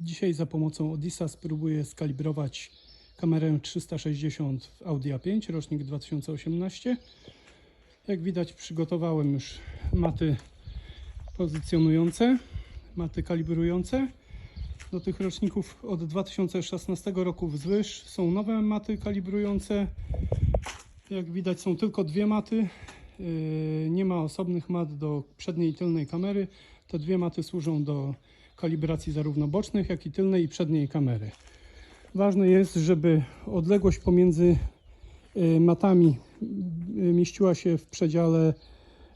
Dzisiaj za pomocą Odisa spróbuję skalibrować kamerę 360 w Audi A5, rocznik 2018. Jak widać przygotowałem już maty pozycjonujące, maty kalibrujące. Do tych roczników od 2016 roku wzwyż są nowe maty kalibrujące. Jak widać są tylko dwie maty. Yy, Nie ma osobnych mat do przedniej i tylnej kamery. Te dwie maty służą do kalibracji zarówno bocznych, jak i tylnej i przedniej kamery. Ważne jest, żeby odległość pomiędzy y, matami y, mieściła się w przedziale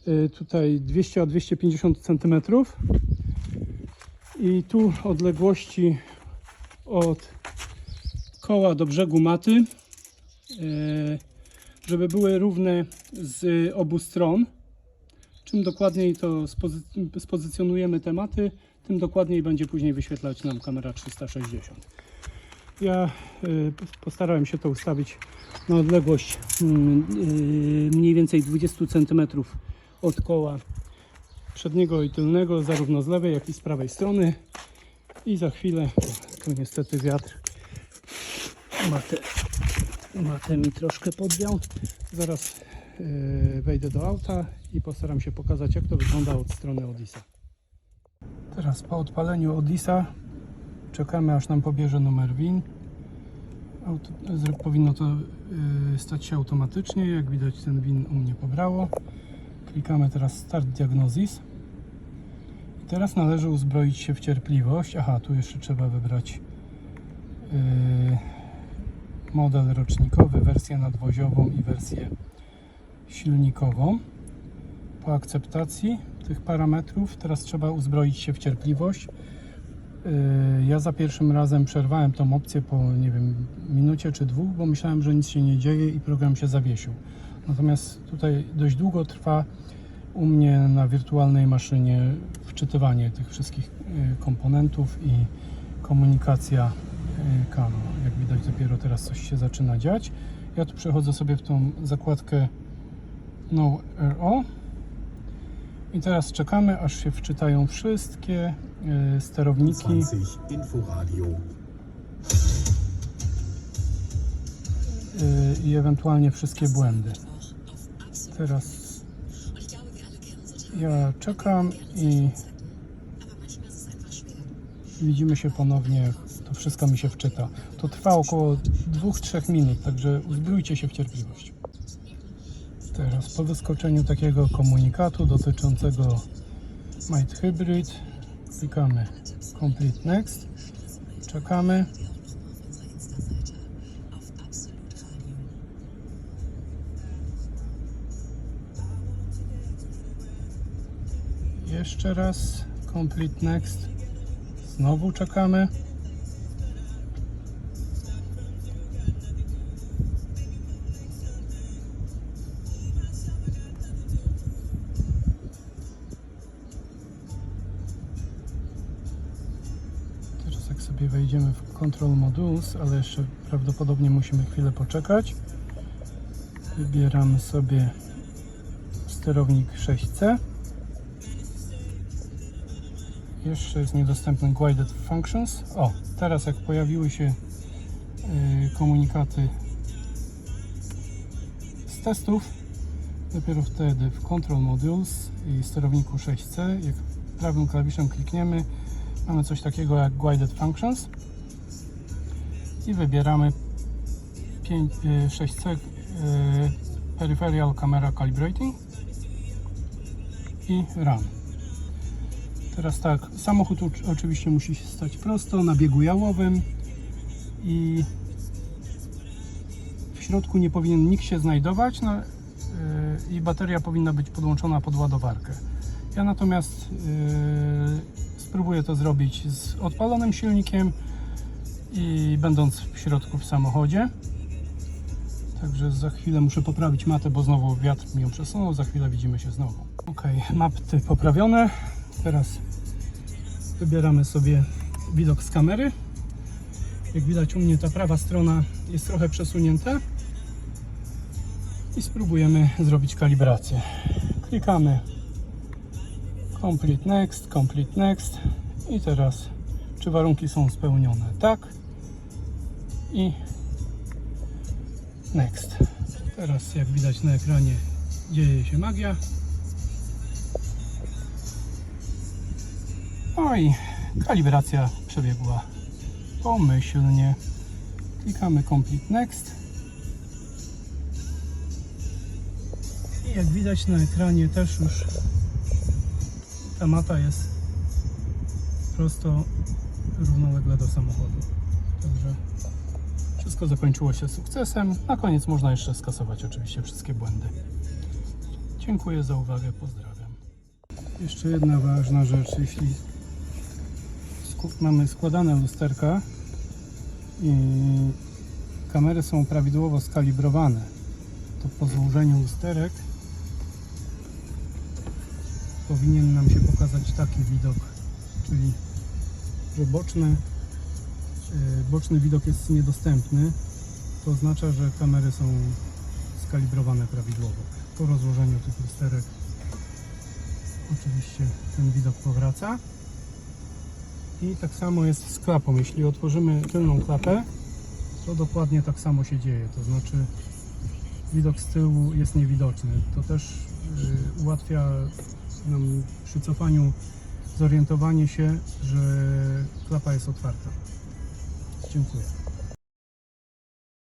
y, tutaj 200 a 250 cm. I tu odległości od koła do brzegu maty, żeby były równe z obu stron. Czym dokładniej to spozy- spozycjonujemy te maty, tym dokładniej będzie później wyświetlać nam kamera 360. Ja y, postarałem się to ustawić na odległość mm, y, mniej więcej 20 cm od koła przedniego i tylnego, zarówno z lewej, jak i z prawej strony. I za chwilę, tu niestety wiatr matę, matę mi troszkę podwiał. Zaraz wejdę do auta i postaram się pokazać, jak to wygląda od strony Odisa. Teraz po odpaleniu Odisa czekamy, aż nam pobierze numer WIN. Auto, powinno to y, stać się automatycznie. Jak widać, ten WIN u mnie pobrało. Klikamy teraz Start Diagnosis. I teraz należy uzbroić się w cierpliwość. Aha, tu jeszcze trzeba wybrać y, model rocznikowy, wersję nadwoziową i wersję silnikową. Po akceptacji tych parametrów teraz trzeba uzbroić się w cierpliwość. Yy, Ja za pierwszym razem przerwałem tą opcję po, nie wiem, minucie czy dwóch, bo myślałem, że nic się nie dzieje i program się zawiesił. Natomiast tutaj dość długo trwa u mnie na wirtualnej maszynie wczytywanie tych wszystkich yy, komponentów i komunikacja yy, kanał. Jak widać, dopiero teraz coś się zaczyna dziać. Ja tu przechodzę sobie w tą zakładkę No RO. I teraz czekamy, aż się wczytają wszystkie y, sterowniki 20 Inforadio. y, i ewentualnie wszystkie błędy. Teraz ja czekam i widzimy się ponownie, to wszystko mi się wczyta. To trwa około 2-3 minut, także uzbrójcie się w cierpliwość. Teraz po wyskoczeniu takiego komunikatu dotyczącego Might Hybrid klikamy Complete Next, czekamy. Jeszcze raz Complete Next. Znowu czekamy. Wejdziemy w Control Modules, ale jeszcze prawdopodobnie musimy chwilę poczekać. Wybieramy sobie sterownik 6C. Jeszcze jest niedostępny Guided Functions. O, teraz jak pojawiły się y, komunikaty z testów, dopiero wtedy w Control Modules i sterowniku 6C, jak prawym klawiszem klikniemy, mamy coś takiego jak Guided Functions i wybieramy 5, y, 6C y, Peripheral Camera Calibrating i Run. Teraz tak, samochód oczywiście musi się stać prosto, na biegu jałowym i w środku nie powinien nikt się znajdować no, yy, i bateria powinna być podłączona pod ładowarkę. Ja natomiast spróbuję to zrobić z odpalonym silnikiem i będąc w środku w samochodzie. Także za chwilę muszę poprawić matę, bo znowu wiatr mi ją przesunął. Za chwilę widzimy się znowu. Ok, mapy poprawione. Teraz wybieramy sobie widok z kamery. Jak widać u mnie ta prawa strona jest trochę przesunięta. I spróbujemy zrobić kalibrację. Klikamy Complete Next, Complete Next i teraz czy warunki są spełnione. Tak. I next. Teraz jak widać na ekranie dzieje się magia. No i kalibracja przebiegła pomyślnie. Klikamy Complete Next. I jak widać na ekranie też już ta mata jest prosto równolegle do samochodu. Także wszystko zakończyło się sukcesem. Na koniec można jeszcze skasować oczywiście wszystkie błędy. Dziękuję za uwagę, pozdrawiam. Jeszcze jedna ważna rzecz, jeśli mamy składane lusterka i kamery są prawidłowo skalibrowane, to po złożeniu lusterek powinien nam się pokazać taki widok, czyli że boczny, e, boczny widok jest niedostępny. To oznacza, że kamery są skalibrowane prawidłowo. Po rozłożeniu tych lusterek oczywiście ten widok powraca. I tak samo jest z klapą. Jeśli otworzymy tylną klapę, to dokładnie tak samo się dzieje. To znaczy widok z tyłu jest niewidoczny. To też y, ułatwia przy cofaniu zorientowanie się, że klapa jest otwarta. Dziękuję.